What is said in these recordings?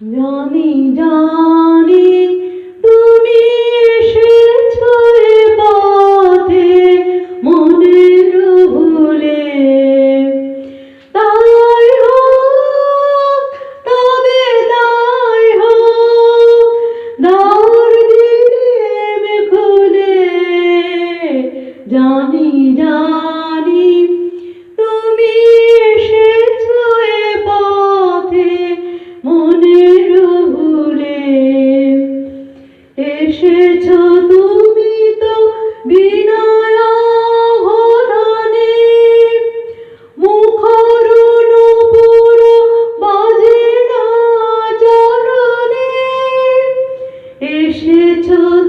জানি জানি, তুমি এসেছ পথে মনের ভুলে তাই তাই হোক দৌড় দিলে খুলে। জানি জানি little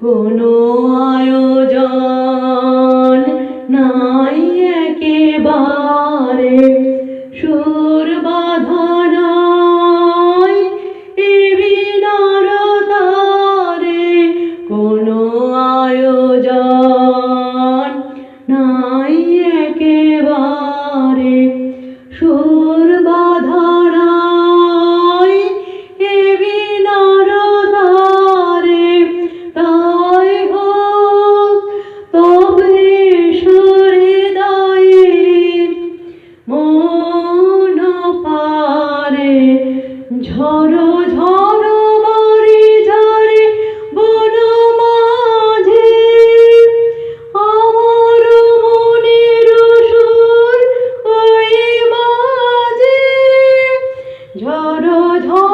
কোনো ঝড় ঝড় বাড়ি ঝরে বন মাঝে। আমার মনের সুর ওই মাঝে। ঝড় ঝড়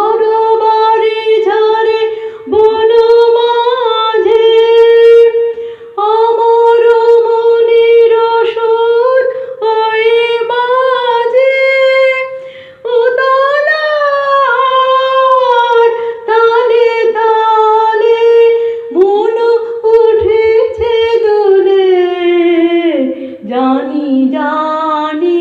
done